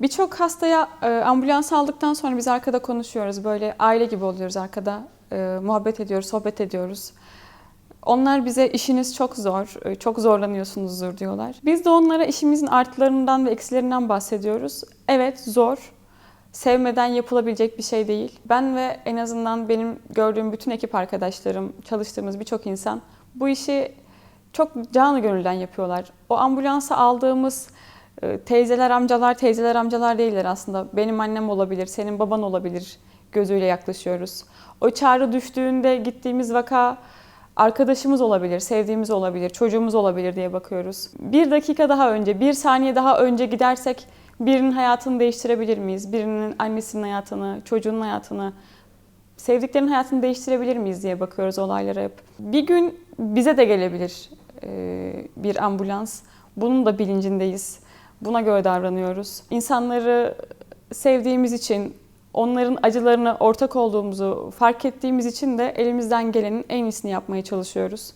Birçok hastaya e, ambulans aldıktan sonra biz arkada konuşuyoruz. Böyle aile gibi oluyoruz arkada. E, muhabbet ediyoruz, sohbet ediyoruz. Onlar bize işiniz çok zor, e, çok zorlanıyorsunuzdur diyorlar. Biz de onlara işimizin artılarından ve eksilerinden bahsediyoruz. Evet zor, sevmeden yapılabilecek bir şey değil. Ben ve en azından benim gördüğüm bütün ekip arkadaşlarım, çalıştığımız birçok insan bu işi çok canı gönülden yapıyorlar. O ambulansa aldığımız teyzeler, amcalar, teyzeler, amcalar değiller aslında. Benim annem olabilir, senin baban olabilir gözüyle yaklaşıyoruz. O çağrı düştüğünde gittiğimiz vaka arkadaşımız olabilir, sevdiğimiz olabilir, çocuğumuz olabilir diye bakıyoruz. Bir dakika daha önce, bir saniye daha önce gidersek birinin hayatını değiştirebilir miyiz? Birinin annesinin hayatını, çocuğunun hayatını, sevdiklerinin hayatını değiştirebilir miyiz diye bakıyoruz olaylara hep. Bir gün bize de gelebilir e, bir ambulans. Bunun da bilincindeyiz. Buna göre davranıyoruz. İnsanları sevdiğimiz için, onların acılarına ortak olduğumuzu fark ettiğimiz için de elimizden gelenin en iyisini yapmaya çalışıyoruz.